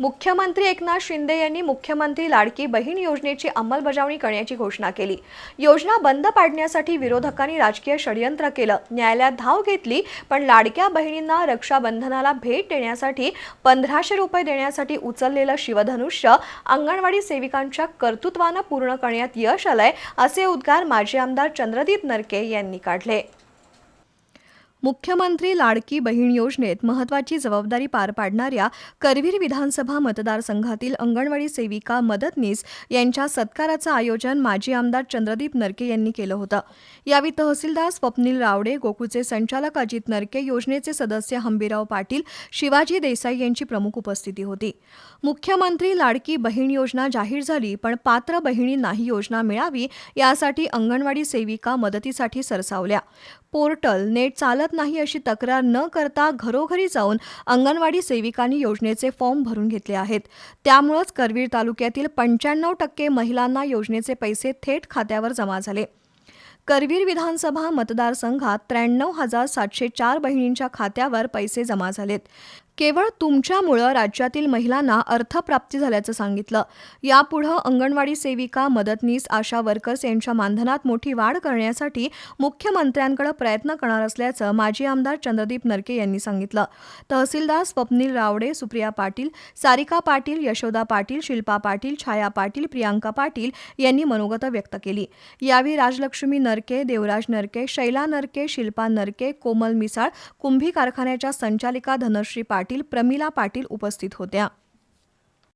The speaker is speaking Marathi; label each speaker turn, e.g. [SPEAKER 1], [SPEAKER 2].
[SPEAKER 1] मुख्यमंत्री एकनाथ शिंदे यांनी मुख्यमंत्री लाडकी बहीण योजनेची अंमलबजावणी करण्याची घोषणा केली. योजना बंद पाडण्यासाठी विरोधकांनी राजकीय षडयंत्र केलं. न्यायालयात धाव घेतली पण लाडक्या बहिणींना रक्षाबंधनाला भेट देण्यासाठी पंधराशे रुपये देण्यासाठी उचललेलं शिवधनुष्य अंगणवाडी सेविकांच्या कर्तृत्वानं पूर्ण करण्यात यश आलंय असे उद्गार माजी आमदार चंद्रदीप नरके यांनी काढले. मुख्यमंत्री लाडकी बहीण योजनेत महत्वाची जबाबदारी पार पाडणाऱ्या करवीर विधानसभा मतदारसंघातील अंगणवाडी सेविका मदतनीस यांच्या सत्काराचं आयोजन माजी आमदार चंद्रदीप नरके यांनी केलं होतं. यावेळी तहसीलदार स्वप्नील रावडे गोकुळचे संचालक अजित नरके योजनेचे सदस्य हंबीराव पाटील शिवाजी देसाई यांची प्रमुख उपस्थिती होती. मुख्यमंत्री लाडकी बहीण योजना जाहीर झाली पण पात्र बहिणींना ही योजना मिळावी यासाठी अंगणवाडी सेविका मदतीसाठी सरसावल्या. पोर्टल नेट चालत नाही अशी तक्रार न करता घरोघरी जाऊन अंगणवाडी सेविकांनी योजनेचे फॉर्म भरून घेतले आहेत. त्यामुळंच करवीर तालुक्यातील पंच्याण्णव टक्के महिलांना योजनेचे पैसे थेट खात्यावर जमा झाले. करवीर विधानसभा मतदारसंघात त्र्याण्णव हजार सातशे चार बहिणींच्या खात्यावर पैसे जमा झालेत. केवळ तुमच्यामुळं राज्यातील महिलांना अर्थप्राप्ती झाल्याचं सांगितलं. यापुढं अंगणवाडी सेविका मदतनीस आशा वर्कर्स यांच्या मानधनात मोठी वाढ करण्यासाठी मुख्यमंत्र्यांकडे प्रयत्न करणार असल्याचं माजी आमदार चंद्रदीप नरके यांनी सांगितलं. तहसीलदार स्वप्नील रावडे सुप्रिया पाटील सारिका पाटील यशोदा पाटील शिल्पा पाटील छाया पाटील प्रियांका पाटील यांनी मनोगत व्यक्त केली. यावेळी राजलक्ष्मी नर नरके देवराज नरके शैला नरके शिल्पा नरके कोमल मिसाळ कुंभी कारखान्याच्या संचालिका धनश्री पाटील प्रमिला पाटील उपस्थित होत्या.